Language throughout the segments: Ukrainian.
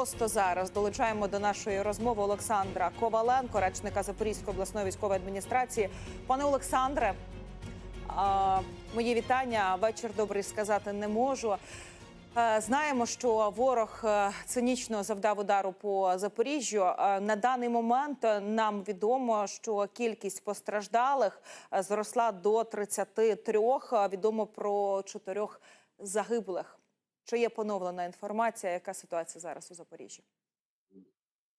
Просто зараз долучаємо до нашої розмови Олександра Коваленко, речника Запорізької обласної військової адміністрації. Пане Олександре, мої вітання. Вечір добрий сказати не можу. Знаємо, що ворог е, цинічно завдав удару по Запоріжжю. На даний момент нам відомо, що кількість постраждалих е, зросла до 33. Е, Відомо про чотирьох загиблих. Чи є поновлена інформація? Яка ситуація зараз у Запоріжжі?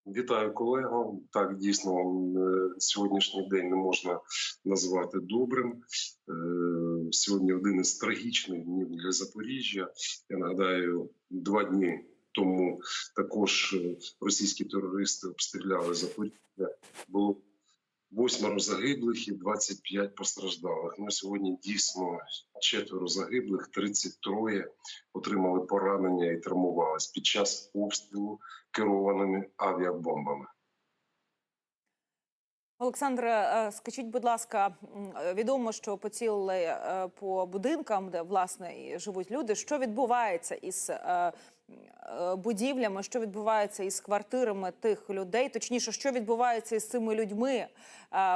Вітаю колего. Так, дійсно, е, сьогоднішній день не можна назвати добрим. Е, Сьогодні один із трагічних днів для Запоріжжя. Я нагадаю, два дні тому також е, російські терористи обстріляли Запоріжжя. Було восьмеро загиблих і 25 постраждалих. Ну сьогодні дійсно четверо загиблих, 33 отримали поранення і травмувались під час обстрілу керованими авіабомбами. Олександре, е, скажіть, будь ласка, е, відомо, що поцілили е, по будинкам, де власне живуть люди. Що відбувається із будівлями? Що відбувається із квартирами тих людей? Точніше, що відбувається із цими людьми,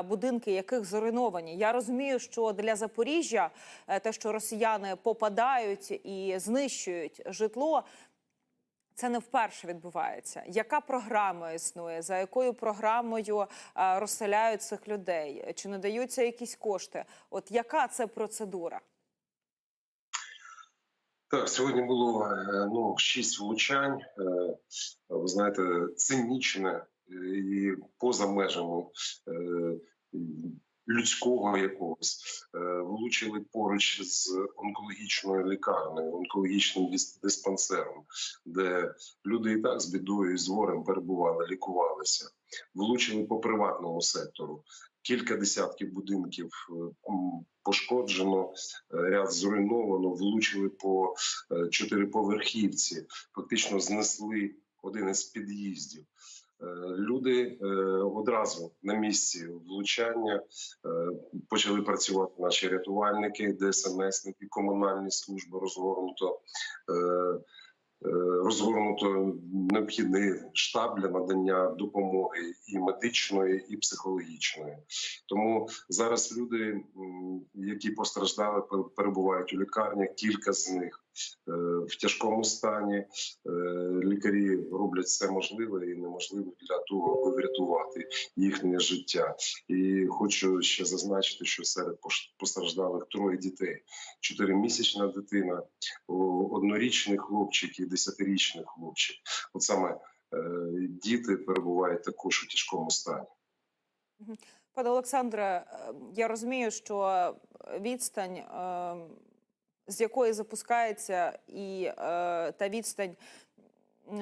будинки яких зруйновані? Я розумію, що для Запоріжжя те, що росіяни попадають і знищують житло. Це не вперше відбувається. Яка програма існує? За якою програмою е, розселяють цих людей? Чи надаються якісь кошти? От яка це процедура? Так, сьогодні було е, ну шість влучань. Е, Ви знаєте, цинічне і поза межами людського якогось. Е, Влучили поруч з онкологічною лікарнею, онкологічним диспансером, де люди і так з бідою і з горем перебували, лікувалися. Влучили по приватному сектору. Кілька десятків будинків е, пошкоджено, е, ряд зруйновано, влучили по чотириповерхівці, фактично знесли один із під'їздів. Е, Люди е, одразу на місці влучання е, почали працювати наші рятувальники, ДСНСники, комунальні служби розгорнуто. Розгорнуто необхідний штаб для надання допомоги і медичної, і психологічної. Тому зараз люди, які постраждали, пер- перебувають у лікарнях. Кілька з них в тяжкому стані. Е, Лікарі роблять все можливе і неможливе для того, аби врятувати їхнє життя. І хочу ще зазначити, що серед постраждалих троє дітей: чотиримісячна дитина, однорічний хлопчик і десятирічний хлопчик. От саме е, діти перебувають також у тяжкому стані. Пане Олександре, е, я розумію, що відстань, е, з якої запускається, і е, та відстань.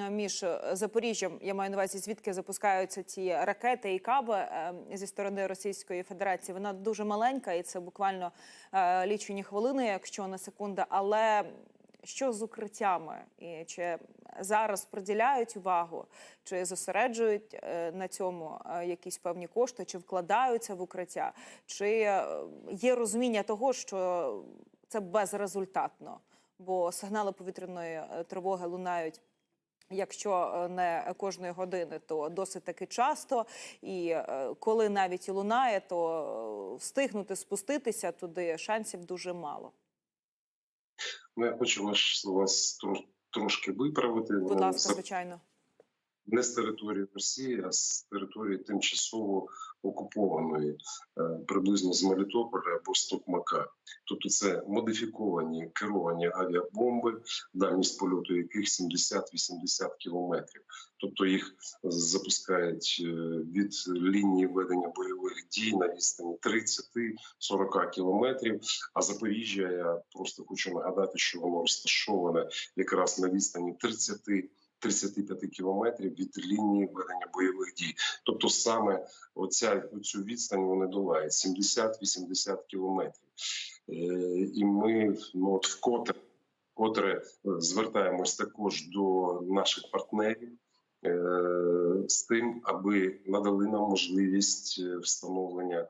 Між Запоріжжям, я маю на увазі, звідки запускаються ці ракети і каби е, зі сторони Російської Федерації. Вона дуже маленька, і це буквально е, лічені хвилини, якщо не секунда. Але що з укриттями? І чи зараз приділяють увагу, чи зосереджують е, на цьому е, якісь певні кошти, чи вкладаються в укриття, чи е, є розуміння того, що це безрезультатно, бо сигнали повітряної е, тривоги лунають. Якщо е, не кожної години, то досить таки часто. І е, коли навіть і лунає, то встигнути спуститися туди шансів дуже мало. Ну, я хочу вас, вас трошки виправити. Будь ласка, звичайно. Не з території Росії, а з території тимчасово окупованої, е, приблизно з Мелітополя або з Токмака. Тобто це модифіковані керовані авіабомби, дальність польоту яких 70-80 кілометрів. Тобто їх запускають е, від лінії ведення бойових дій на відстані 30-40 кілометрів. А Запоріжжя я просто хочу нагадати, що воно розташоване якраз на відстані 30 35 кілометрів від лінії ведення бойових дій. Тобто саме оця оцю відстань вони долають 70-80 кілометрів. Е, і ми ну от вкотре вкотре е, звертаємось також до наших партнерів. е, З тим, аби надали нам можливість встановлення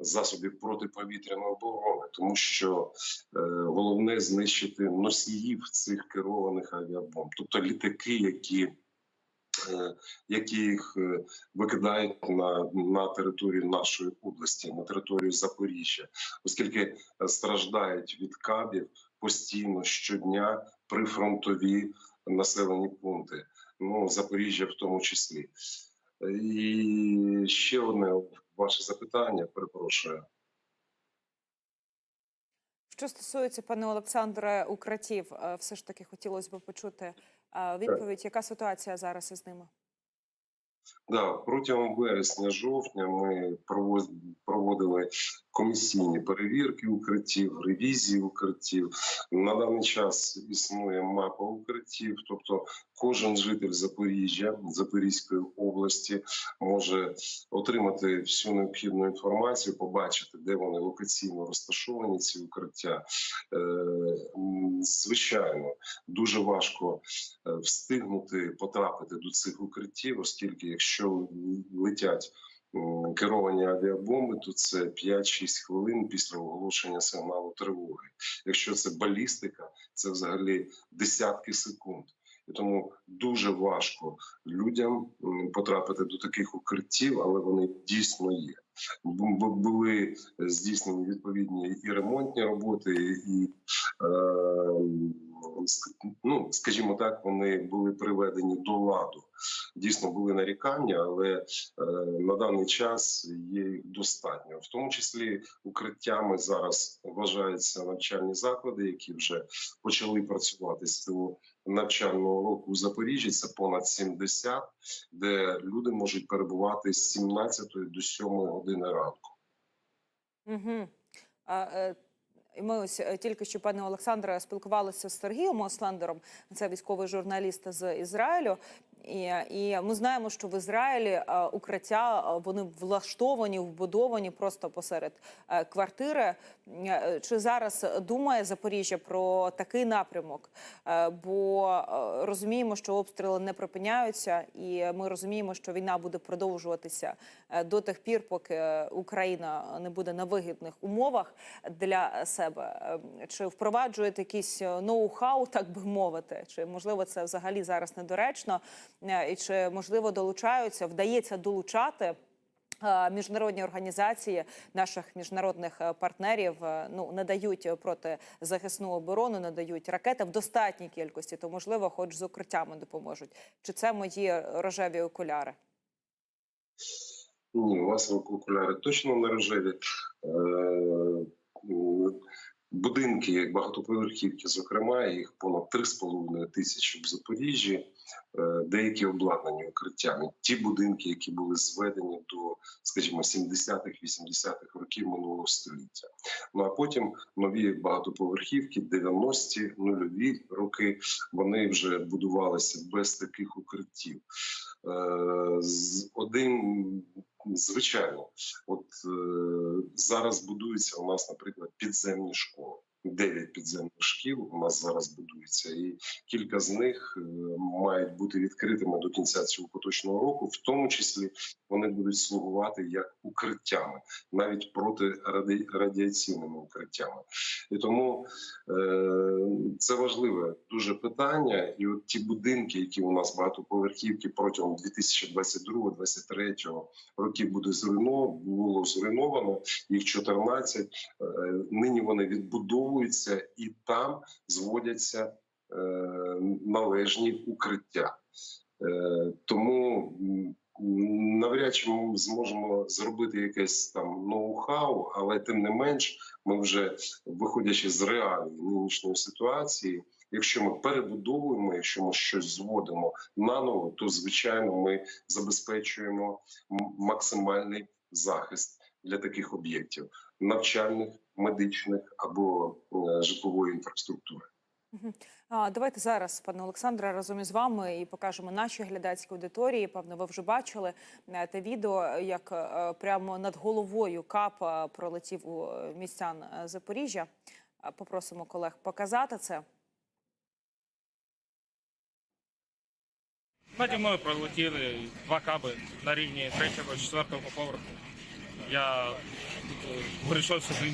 засобів протиповітряної оборони, тому що е, головне знищити носіїв цих керованих авіабомб, тобто літаки, які е, які їх е, викидають на, на територію нашої області, на територію Запоріжжя, оскільки страждають від кабів постійно щодня прифронтові населені пункти. Ну, Запоріжжя в тому числі. Е, І ще одне ваше запитання, перепрошую. Що стосується пане Олександре укриттів, е, все ж таки хотілося б почути е, відповідь, яка ситуація зараз із ними? Да, протягом вересня-жовтня ми проводили комісійні перевірки укриттів, ревізії укриттів. На даний час існує мапа укриттів, тобто кожен житель Запоріжжя, Запорізької області може отримати всю необхідну інформацію, побачити, де вони локаційно розташовані, ці укриття. Е, Звичайно, дуже важко е, встигнути потрапити до цих укриттів, оскільки якщо летять керовані авіабомби, то це 5-6 хвилин після оголошення сигналу тривоги. Якщо це балістика, це взагалі десятки секунд. І тому дуже важко людям потрапити до таких укриттів, але вони дійсно є. Бу- бу- Були здійснені відповідні і ремонтні роботи, і е, ну, скажімо так, вони були приведені до ладу. Дійсно були нарікання, але е, на даний час є їх достатньо. В тому числі укриттями зараз вважаються навчальні заклади, які вже почали працювати з цього навчального року у Запоріжжі. Це понад 70, де люди можуть перебувати з 17 до 7 години ранку. Угу. А, е, і ми ось е, тільки що, пане Олександре, спілкувалися з Сергієм Ослендером, це військовий журналіст з Ізраїлю. І, і ми знаємо, що в Ізраїлі е, укриття е, вони влаштовані, вбудовані просто посеред е, квартири. Чи зараз думає Запоріжжя про такий напрямок? Бо розуміємо, що обстріли не припиняються, і ми розуміємо, що війна буде продовжуватися до тих пір, поки Україна не буде на вигідних умовах для себе. Чи впроваджуєте якісь ноу-хау, так би мовити? Чи можливо це взагалі зараз недоречно? Е, І чи можливо долучаються, вдається долучати? е, Міжнародні організації наших міжнародних е, партнерів ну не дають протизахисну оборону, не дають ракети в достатній кількості, то можливо, хоч з укриттями допоможуть. Чи це мої рожеві окуляри? Ні, у вас окуляри точно не рожеві. Будинки, багатоповерхівки, зокрема, їх понад 3,5 тисячі в Запоріжжі, е, деякі обладнані укриттями. Ті будинки, які були зведені до, скажімо, 70-х, 80-х років минулого століття. Ну а потім нові багатоповерхівки, 90-ті, нульові роки, вони вже будувалися без таких укриттів. Е, Один звичайно, от е, зараз будуються у нас, наприклад, підземні школи. Дев'ять підземних шкіл у нас зараз будується, і кілька з них е, мають бути відкритими до кінця цього поточного року. В тому числі вони будуть слугувати як укриттями, навіть проти радіаційними укриттями. І тому е, це важливе дуже питання. І от ті будинки, які у нас багатоповерхівки протягом 2022-2023 років буде зруйновано, було зруйновано їх 14. Е, Нині вони відбудовуються і там зводяться е, належні укриття. Е, Тому навряд чи ми зможемо зробити якесь там ноу-хау, але тим не менш, ми вже виходячи з реалій нинішньої ситуації. Якщо ми перебудовуємо, якщо ми щось зводимо наново, то звичайно ми забезпечуємо максимальний захист для таких об'єктів навчальних, медичних або е, житлової інфраструктури. Давайте зараз, пане Олександре, разом із вами і покажемо нашій глядацькій аудиторії. Певно, ви вже бачили е, те відео, як е, прямо над головою кап пролетів у містян Запоріжжя. Попросимо колег показати це. Наді мною пролетіли два каби на рівні третього четвертого поверху. Я вирішив сюди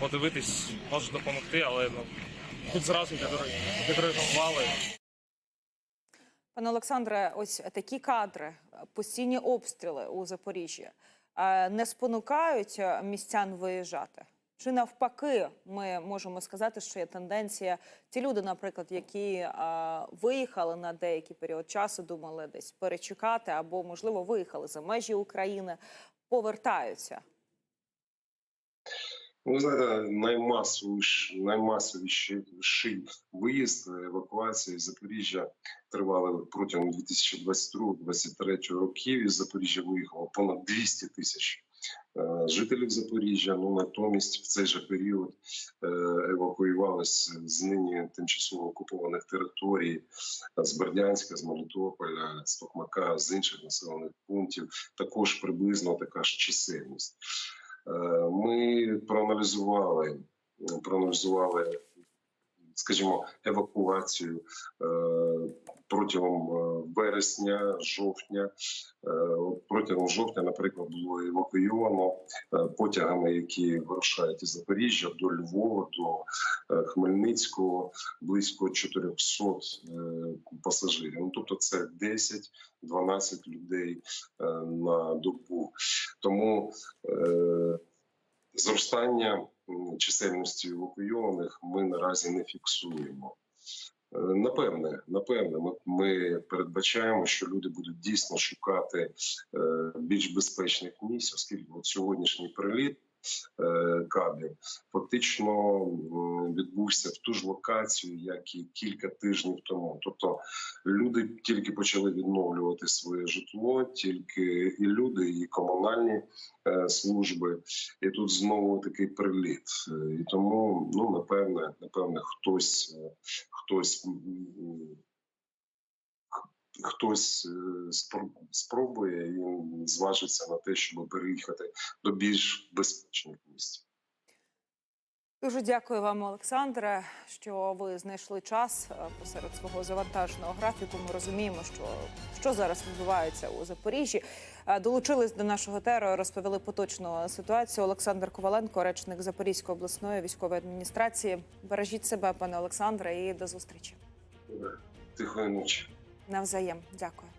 подивитись, може допомогти, але ну тут зразу відреагували. Пане Олександре, ось такі кадри, постійні обстріли у Запоріжжі е, не спонукають містян виїжджати. Чи навпаки, ми можемо сказати, що є тенденція. Ті люди, наприклад, які е, виїхали на деякий період часу, думали десь перечекати, або можливо виїхали за межі України, повертаються. Ну, Ви знаєте, наймасовіший, наймасовіший виїзд, евакуація з Запоріжжя тривали протягом 2022-2023 років. Із Запоріжжя виїхало понад 200 тисяч е, жителів Запоріжжя. Ну натомість в цей же період е, евакуювалися з нині тимчасово окупованих територій е, з Бердянська, з Мелітополя, з Токмака, з інших населених пунктів. Також приблизно така ж чисельність. Е, Ми проаналізували, проаналізували, скажімо, евакуацію е, протягом е, вересня, жовтня. Е, Протягом жовтня, наприклад, було евакуйовано е, потягами, які вирушають із Запоріжжя до Львова, до Хмельницького, близько 400 е, пасажирів. Ну, тобто це 10-12 людей на добу. Тому зростання чисельності евакуйованих ми наразі не фіксуємо. Напевне, напевне, ми, ми передбачаємо, що люди будуть дійсно шукати е, більш безпечних місць, оскільки от сьогоднішній приліт е, кабів фактично відбувся в ту ж локацію, як і кілька тижнів тому. Тобто люди тільки почали відновлювати своє житло, тільки і люди, і комунальні е, служби, і тут знову такий приліт. Е, І тому, ну напевне, напевне, хтось, хтось. Хтось е, спробує і зважиться на те, щоб переїхати до більш безпечних місць. Дуже дякую вам, Олександре, що ви знайшли час е, посеред свого завантаженого графіку. Ми розуміємо, що, що зараз відбувається у Запоріжжі. Е, Долучились до нашого теру, розповіли поточну ситуацію. Олександр Коваленко, речник Запорізької обласної військової адміністрації. Бережіть себе, пане Олександре, і до зустрічі. Тихої ночі. Навзаєм. Дякую.